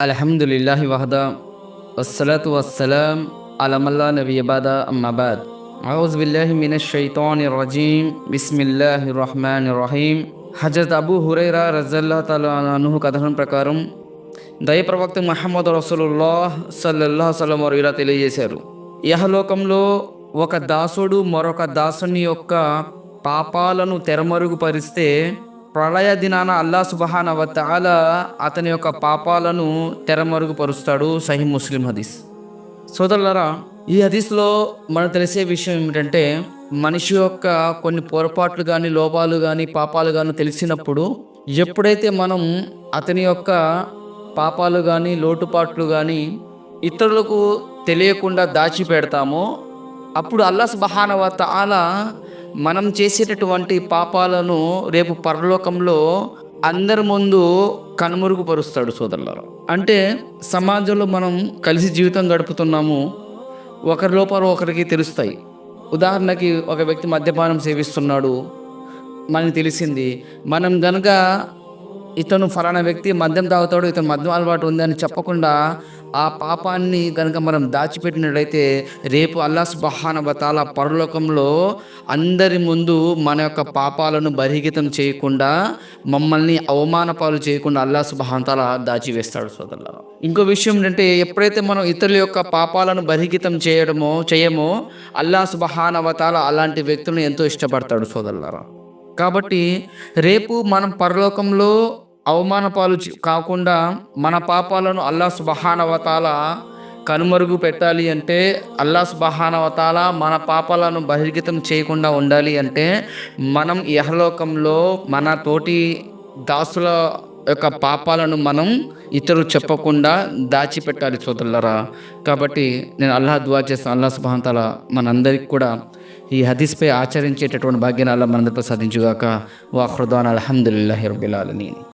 అల్హమ్దులిల్లాహి వహదా వస్సలాతు వస్సలాం అలమల్లా నబీబాద అమ్మాబాద్ ఔజ్ బిల్లాహి మినష్ షైతాని రజీమ్ బిస్మిల్లాహి రహమాన్ రహీమ్ హజరత్ అబూ హురైరా రజల్లా తలాను కథనం ప్రకారం దయప్రవక్త మహమ్మద్ రసూలుల్లాహ్ సల్లల్లా సలం వారు ఇలా తెలియజేశారు యహలోకంలో ఒక దాసుడు మరొక దాసుని యొక్క పాపాలను తెరమరుగుపరిస్తే ప్రళయ దినాన అల్లా సుబహాన వతాల అతని యొక్క పాపాలను తెరమరుగుపరుస్తాడు సహీ ముస్లిం హదీస్. సోదరులరా ఈ హదీస్లో మనకు తెలిసే విషయం ఏమిటంటే మనిషి యొక్క కొన్ని పొరపాట్లు కానీ లోపాలు కానీ పాపాలు కానీ తెలిసినప్పుడు ఎప్పుడైతే మనం అతని యొక్క పాపాలు కానీ లోటుపాట్లు కానీ ఇతరులకు తెలియకుండా దాచిపెడతామో అప్పుడు అల్లా సుబహాన అలా మనం చేసేటటువంటి పాపాలను రేపు పరలోకంలో అందరి ముందు కనుమరుగుపరుస్తాడు సోదరులారు. అంటే సమాజంలో మనం కలిసి జీవితం గడుపుతున్నాము ఒకరి లోపాలు ఒకరికి తెలుస్తాయి. ఉదాహరణకి ఒక వ్యక్తి మద్యపానం సేవిస్తున్నాడు మనకి తెలిసింది మనం గనక ఇతను ఫలానా వ్యక్తి మద్యం తాగుతాడు ఇతను మద్యం అలవాటు ఉంది అని చెప్పకుండా ఆ పాపాన్ని కనుక మనం దాచిపెట్టినట్లయితే రేపు అల్లా సుబహాన బతాల పరలోకంలో అందరి ముందు మన యొక్క పాపాలను బహిర్గతం చేయకుండా మమ్మల్ని అవమానపాలు చేయకుండా అల్లా సుబహానతాల దాచివేస్తాడు సోదరుల ఇంకో విషయం ఏంటంటే ఎప్పుడైతే మనం ఇతరుల యొక్క పాపాలను బహిర్గతం చేయడమో చేయమో అల్లా సుబహానవతాల అలాంటి వ్యక్తులను ఎంతో ఇష్టపడతాడు సోదరులారా. కాబట్టి రేపు మనం పరలోకంలో అవమానపాలు కాకుండా మన పాపాలను అల్లా సుబహానవతాల కనుమరుగు పెట్టాలి అంటే అల్లా సుబహానవతాల మన పాపాలను బహిర్గతం చేయకుండా ఉండాలి అంటే మనం యహలోకంలో మన తోటి దాసుల యొక్క పాపాలను మనం ఇతరులు చెప్పకుండా దాచిపెట్టాలి సోదరులరా. కాబట్టి నేను అల్లాహ్ దువా చేస్తాను. అల్లా సుబహానతాల మనందరికి కూడా ఈ హదీస్పై ఆచరించేటటువంటి భాగ్యాన్ని అల్లా మనందరిపై సాధించుగాక. వాహృదాన్ అల్హమ్దుల్లాహి రబ్బిల్